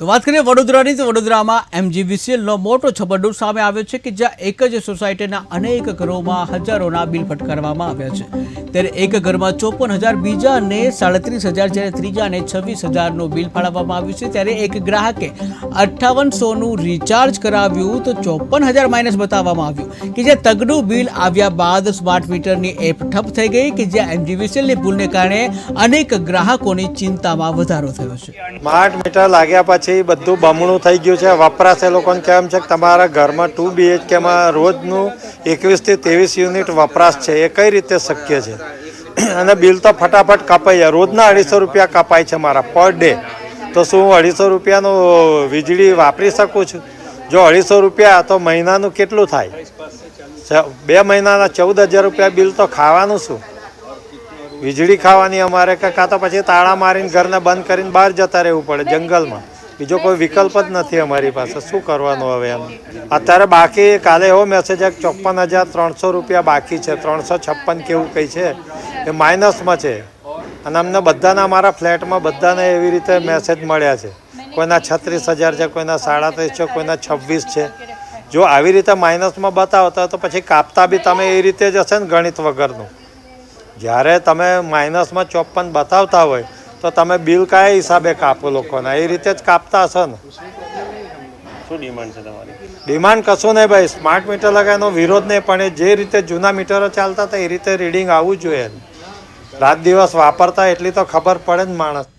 તો વાત કરીએ વડોદરાની, તો વડોદરામાં એમજીવીસીએલનો મોટો છબરડો સામે આવ્યો છે કે જ્યાં એક જ સોસાયટીના અનેક ઘરોમાં હજારોના બિલ ફટકારવામાં આવ્યા છે. ત્યારે એક ઘરમાં ચોપન હજાર બીજા અને સાડત્રીસ હજાર જ્યારે ત્રીજા અને છવ્વીસ હજારનું બિલ ફાળવવામાં આવ્યું છે, ત્યારે એક ગ્રાહકે અઠ્ઠાવનસોનું રિચાર્જ કરાવ્યું તો ચોપન હજાર માઇનસ બતાવવામાં આવ્યું કે જે તગડું બિલ આવ્યા બાદ સ્માર્ટ મીટરની એપ ઠપ થઈ ગઈ કે જ્યાં એમજીવીસીએલની ભૂલને કારણે અનેક ગ્રાહકોની ચિંતામાં વધારો થયો છે. સ્માર્ટ મીટર લાગ્યા પછી બધું બમણું થઈ ગયું છે. વપરાશ એ લોકોને કેમ છે? કે તમારા ઘરમાં ટુ બીએચકેમાં રોજનું એકવીસથી ત્રેવીસ યુનિટ વપરાશ છે. એ કઈ રીતે શક્ય છે? અને બિલ તો ફટાફટ કપાઈ રોજના અઢીસો રૂપિયા કપાય છે મારા પર ડે. તો શું હું અઢીસો રૂપિયાનું વીજળી વાપરી શકું છું? જો અઢીસો રૂપિયા, તો મહિનાનું કેટલું થાય? બે મહિનાના ચૌદ હજાર રૂપિયા બિલ તો ખાવાનું શું? વીજળી ખાવાની અમારે કાં તો પછી તાળા મારીને ઘરને બંધ કરીને બહાર જતા રહેવું પડે જંગલમાં. બીજો કોઈ વિકલ્પ જ નથી અમારી પાસે. શું કરવાનું હવે એમ? અત્યારે બાકી કાલે એવો મેસેજ કે ચોપન હજાર ત્રણસો રૂપિયા બાકી છે. ત્રણસો છપ્પન કેવું કંઈ છે? એ માઇનસમાં છે. અને અમને બધાના અમારા ફ્લેટમાં બધાને એવી રીતે મેસેજ મળ્યા છે. કોઈના છત્રીસ હજાર છે કોઈના સાડત્રીસ છે કોઈના છવ્વીસ છે. જો આવી રીતે માઇનસમાં બતાવતા તો પછી કાપતા બી તમે એ રીતે જ હશે ને ગણિત વગરનું. જ્યારે તમે માઇનસમાં ચોપન બતાવતા હોય તો તમે બિલ કયા હિસાબે કાપો લોકોના? એ રીતે જ કાપતા હશો ને. શું ડિમાન્ડ છે તમારી? ડિમાન્ડ કશું નહીં ભાઈ. સ્માર્ટ મીટર લગાવવાનો વિરોધ નહીં પણ એ જે રીતે જૂના મીટરો ચાલતા હતા એ રીતે રીડિંગ આવવું જોઈએ. રાત દિવસ વાપરતા એટલી તો ખબર પડે ને માણસ.